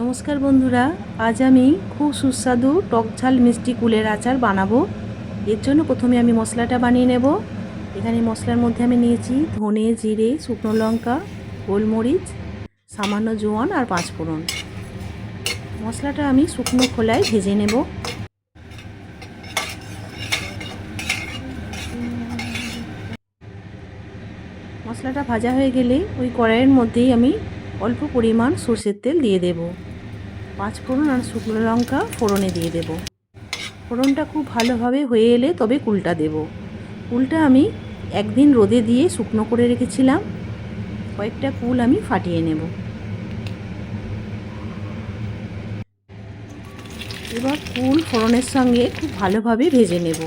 নমস্কার বন্ধুরা, আজ আমি খুব সুস্বাদু টক ঝাল মিষ্টি কুলের আচার বানাবো। এর জন্য প্রথমে আমি মশলাটা বানিয়ে নেব। এখানে মশলার মধ্যে আমি নিয়েছি ধনে, জিরে, শুকনো লঙ্কা, গোলমরিচ, সামান্য জোয়ান আর পাঁচফোড়ন। মশলাটা আমি শুকনো খোলায় ভেজে নেব। মশলাটা ভাজা হয়ে গেলে ওই কড়াইয়ের মধ্যেই আমি অল্প পরিমাণ সর্ষের তেল দিয়ে দেব। পাঁচ ফোড়ন আর শুকনো লঙ্কা ফোড়নে দিয়ে দেব। ফোড়নটা খুব ভালোভাবে হয়ে এলে তবে কুলটা দেব। কুলটা আমি একদিন রোদে দিয়ে শুকনো করে রেখেছিলাম। কয়েকটা কুল আমি ফাটিয়ে নেব। এবার কুল ফোড়নের সঙ্গে খুব ভালোভাবে ভেজে নেব।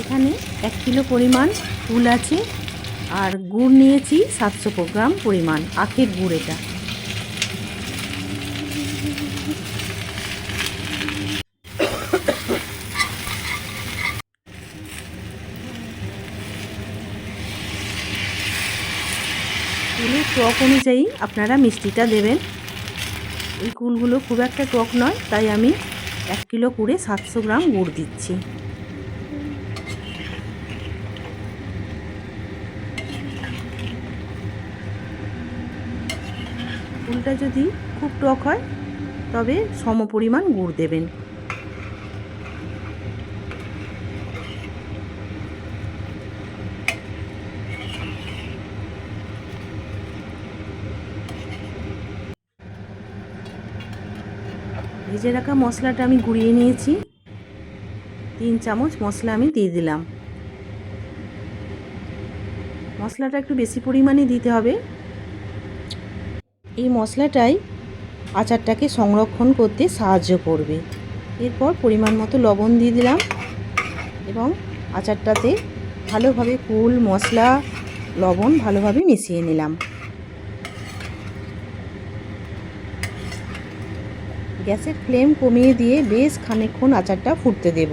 এখানে এক কিলো পরিমাণ ফুল আছে আর গুড় নিয়েছি সাতশো গ্রাম পরিমাণ, আখের গুড় এটা। কুলের টক অনুযায়ী আপনারা মিষ্টিটা দেবেন। এই কুলগুলো খুব একটা টক নয়, তাই আমি এক কিলো কুড়ে সাতশো গ্রাম গুড় দিচ্ছি। কুলটা যদি খুব টক হয়, তবে সম পরিমাণ গুড় দেবেন। ভেজে রাখা মশলাটা আমি গুঁড়িয়ে নিয়েছি। তিন চামচ মশলা আমি দিয়ে দিলাম। মশলাটা একটু বেশি পরিমাণে দিতে হবে। এই মশলাটাই আচারটাকে সংরক্ষণ করতে সাহায্য করবে। এরপর পরিমাণ মতো লবণ দিয়ে দিলাম এবং আচারটাতে ভালোভাবে কুল মশলা, লবণ ভালোভাবে মিশিয়ে নিলাম। গ্যাসের ফ্লেম কমিয়ে দিয়ে বেশ খানিকক্ষণ আচারটা ফুটতে দেব।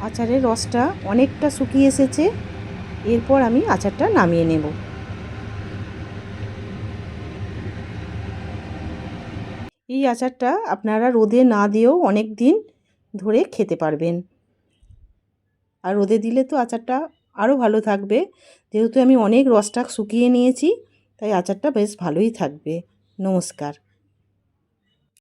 আচারের রসটা অনেকটা শুকিয়ে এসেছে। এরপর আমি আচারটা নামিয়ে নেব। এই আচারটা আপনারা রোদে না দিয়েও অনেক দিন ধরে খেতে পারবেন। আর রোদে দিলে তো আচারটা আরও ভালো থাকবে। যেহেতু আমি অনেক রসটা শুকিয়ে নিয়েছি, তাই আচারটা বেশ ভালোই থাকবে। নমস্কার।